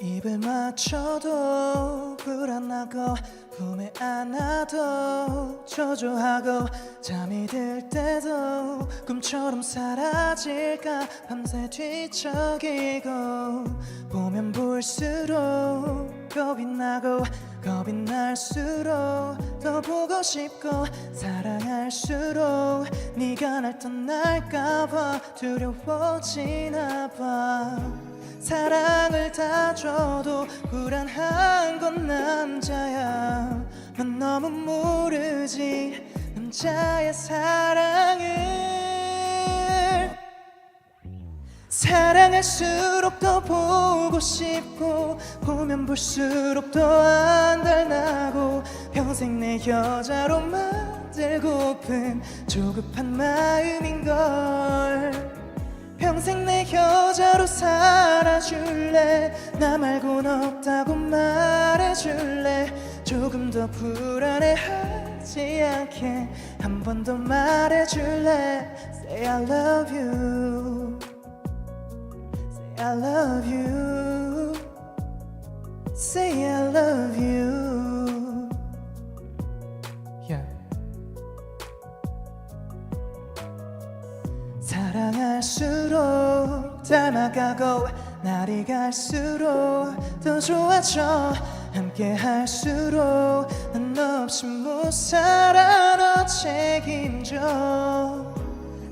입을 맞춰도 불안하고 품에 안아도 초조하고 잠이 들 때도 꿈처럼 사라질까 밤새 뒤척이고 보면 볼수록 겁이 나고 겁이 날수록 더 보고 싶고 사랑할수록 네가 날 떠날까봐 두려워지나 봐 사랑을 다 줘도 불안한 건 남자야. 난 너무 모르지 남자의 사랑을. 사랑할수록 더 보고 싶고 보면 볼수록 더 안달나고 평생 내 여자로 만들고픈 조급한 마음인걸. 평생 내 여자로 살아줄래? 나 말곤 없다고 말해줄래? 조금 더 불안해하지 않게 한 번 더 말해줄래? Say I love you. Say I love you. Say I love you 사랑할수록 닮아가고 날이 갈수록 더 좋아져. 함께 할수록 난너 없이 못 살아 너 책임져.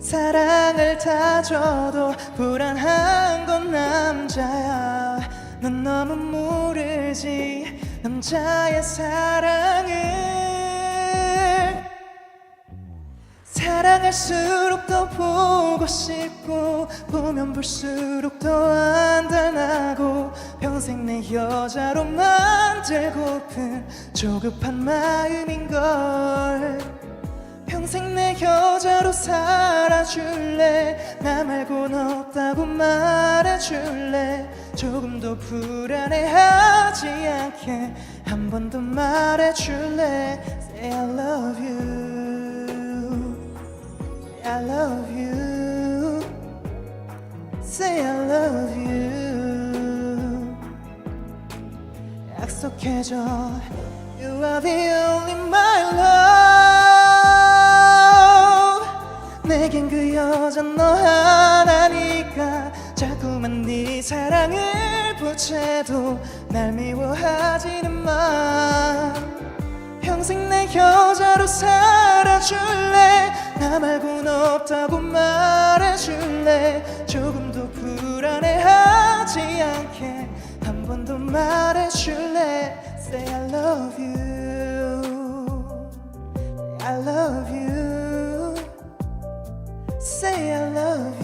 사랑을 다 줘도 불안한 건 남자야. 넌 너무 모르지. 남자의 사랑을 사랑할수록 더 보고 싶고 보면 볼수록 더 안달나고 평생 내 여자로 만들고픈 조급한 마음인걸. 평생 내 여자로 살아줄래? 나 말곤 없다고 말해줄래? 조금 더 불안해하지 않게 한 번 더 말해줄래? Say I love you I love you. Say I love you. 약속해줘. You are the only my love. 내겐 그 여자 너 하나니까 자꾸만 네 사랑을 보채도 날 미워하지는 마. 평생 내 여자로 살아줄래 나 말곤 없다고 말해줄래? 조금 더 불안해하지 않게 한 번 더 말해줄래? Say I love you. I love you. Say I love